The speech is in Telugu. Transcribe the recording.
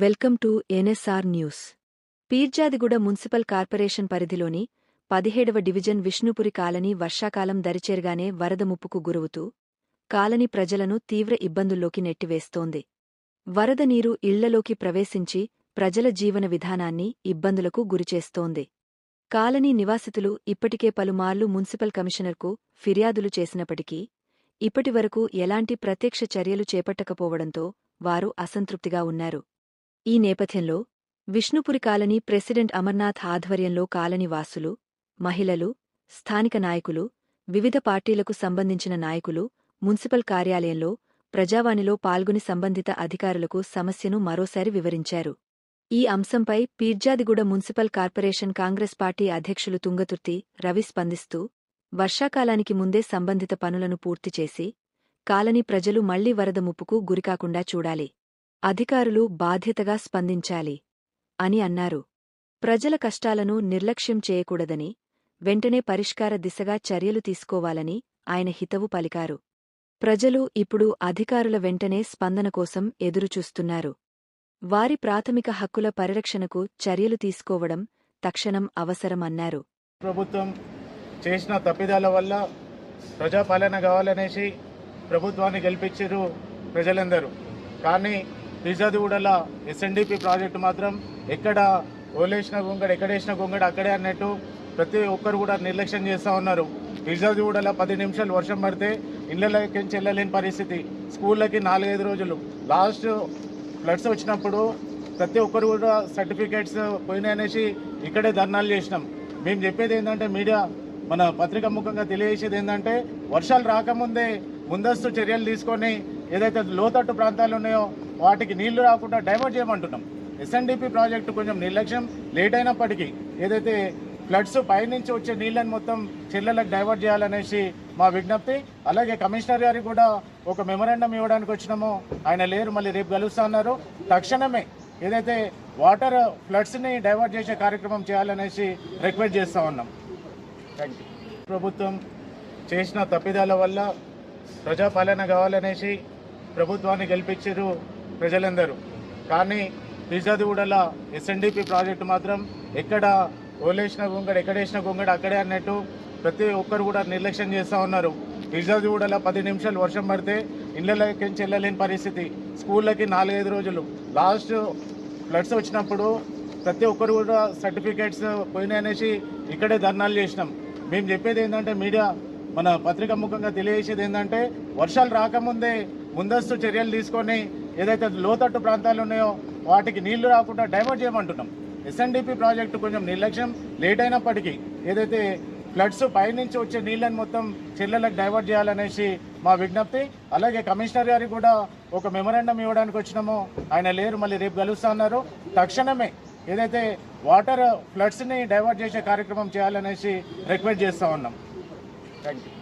Welcome to NSR news. Peerzadiguda municipal corporation పరిధిలోని పదిహేడవ డివిజన్ విష్ణుపురి కాలనీ వర్షాకాలం దరిచేరగానే వరద ముప్పుకు గురవుతూ కాలనీ ప్రజలను తీవ్ర ఇబ్బందుల్లోకి నెట్టివేస్తోంది. వరద నీరు ఇళ్ళలోకి ప్రవేశించి ప్రజల జీవన విధానాన్ని ఇబ్బందులకు గురిచేస్తోంది. కాలనీ నివాసితులు ఇప్పటికే పలుమార్లు మున్సిపల్ కమిషనర్కు ఫిర్యాదులు చేసినప్పటికీ ఇప్పటివరకు ఎలాంటి ప్రత్యక్ష చర్యలు చేపట్టకపోవడంతో వారు అసంతృప్తిగా ఉన్నారు. ఈ నేపథ్యంలో విష్ణుపురి కాలనీ ప్రెసిడెంట్ అమర్నాథ్ ఆధ్వర్యంలో కాలనీ వాసులు మహిళలు స్థానిక నాయకులు వివిధ పార్టీలకు సంబంధించిన నాయకులు మున్సిపల్ కార్యాలయంలో ప్రజావాణిలో పాల్గొని సంబంధిత అధికారులకు సమస్యను మరోసారి వివరించారు. ఈ అంశంపై Peerzadiguda municipal corporation Congress party అధ్యక్షులు తుంగతుర్తి రవి స్పందిస్తూ వర్షాకాలానికి ముందే సంబంధిత పనులను పూర్తి చేసి కాలనీ ప్రజలు మళ్ళీ వరద ముప్పుకు గురికాకుండా చూడాలి. అధికారులు బాధ్యతగా స్పందించాలి అని అన్నారు. ప్రజల కష్టాలను నిర్లక్ష్యం చేయకూడదని వెంటనే పరిష్కార దిశగా చర్యలు తీసుకోవాలని ఆయన హితవు పలికారు. ప్రజలు ఇప్పుడు అధికారుల వెంటనే స్పందన కోసం ఎదురుచూస్తున్నారు. వారి ప్రాథమిక హక్కుల పరిరక్షణకు చర్యలు తీసుకోవడం తక్షణం అవసరమన్నారు. ప్రభుత్వం చేసిన తప్పిదాల వల్ల ప్రజాపాలన కావాలనేసి ప్రభుత్వాన్ని గెలిపించారు ప్రజలందరూ. కానీ రిజాదిగూడల ఎస్ఎన్డిపి ప్రాజెక్టు మాత్రం ఎక్కడ ఓలేసిన గొంగడ ఎక్కడేసిన గొంగడ అక్కడే అన్నట్టు ప్రతి ఒక్కరు కూడా నిర్లక్ష్యం చేస్తూ ఉన్నారు. రిజాదిగూడల పది నిమిషాలు వర్షం పడితే ఇళ్ళకి చెల్లలేని పరిస్థితి. స్కూళ్ళకి నాలుగైదు రోజులు. లాస్ట్ ఫ్లడ్స్ వచ్చినప్పుడు ప్రతి ఒక్కరు కూడా సర్టిఫికేట్స్ పోయినాయనేసి ఇక్కడే ధర్నాలు చేసినాం. మేము చెప్పేది ఏంటంటే మీడియా మన పత్రిక ముఖంగా తెలియజేసేది ఏంటంటే వర్షాలు రాకముందే ముందస్తు చర్యలు తీసుకొని ఏదైతే లోతట్టు ప్రాంతాలు ఉన్నాయో వాటికి నీళ్ళు రాకుండా డైవర్ట్ చేయమంటున్నాం. ఎస్ఎన్డిపి ప్రాజెక్టు కొంచెం నిర్లక్ష్యం. లేట్ అయినప్పటికీ ఏదైతే ఫ్లడ్స్ పైనుంచి వచ్చే నీళ్ళని మొత్తం చెల్లెలకు డైవర్ట్ చేయాలనేసి మా విజ్ఞప్తి. అలాగే కమిషనర్ గారికి కూడా ఒక మెమరాండం ఇవ్వడానికి వచ్చినామో. ఆయన లేరు మళ్ళీ రేపు కలుస్తా అన్నారు. తక్షణమే ఏదైతే వాటర్ ఫ్లడ్స్ని డైవర్ట్ చేసే కార్యక్రమం చేయాలనేసి రిక్వెస్ట్ చేస్తూ ఉన్నాం. థ్యాంక్ యూ ప్రభుత్వం చేసిన తప్పిదాల వల్ల ప్రజాపాలన కావాలనేసి ప్రభుత్వాన్ని గెలిపించారు. ప్రజలందరూ. కానీ రిజాదిగూడల ఎస్ఎన్డిపి ప్రాజెక్టు మాత్రం ఎక్కడ ఓలేసిన గొంగడ ఎక్కడేసిన గొంగడ అక్కడే అన్నట్టు ప్రతి ఒక్కరు కూడా నిర్లక్ష్యం చేస్తూ ఉన్నారు. రిజాదిగూడల పది నిమిషాలు వర్షం పడితే ఇళ్ళకి చెల్లలేని పరిస్థితి. స్కూళ్ళకి నాలుగైదు రోజులు. లాస్ట్ ఫ్లడ్స్ వచ్చినప్పుడు ప్రతి ఒక్కరు కూడా సర్టిఫికేట్స్ పోయినాయనేసి ఇక్కడే ధర్నాలు చేసినాం. మేము చెప్పేది ఏంటంటే మీడియా మన పత్రిక ముఖంగా తెలియజేసేది ఏంటంటే వర్షాలు రాకముందే ముందస్తు చర్యలు తీసుకొని ఏదైతే లోతట్టు ప్రాంతాలు ఉన్నాయో వాటికి నీళ్ళు రాకుండా డైవర్ట్ చేయమంటున్నాం. ఎస్ఎన్డిపి ప్రాజెక్టు కొంచెం నిర్లక్ష్యం. లేట్ అయినప్పటికీ ఏదైతే ఫ్లడ్స్ పైనుంచి వచ్చే నీళ్ళని మొత్తం చెల్లెలకు డైవర్ట్ చేయాలనేసి మా విజ్ఞప్తి. అలాగే కమిషనర్ గారికి కూడా ఒక మెమరాండం ఇవ్వడానికి వచ్చినాము. ఆయన లేరు మళ్ళీ రేపు కలుస్తా ఉన్నారు. తక్షణమే ఏదైతే వాటర్ ఫ్లడ్స్ని డైవర్ట్ చేసే కార్యక్రమం చేయాలనేసి రిక్వెస్ట్ చేస్తూ ఉన్నాం. Thank you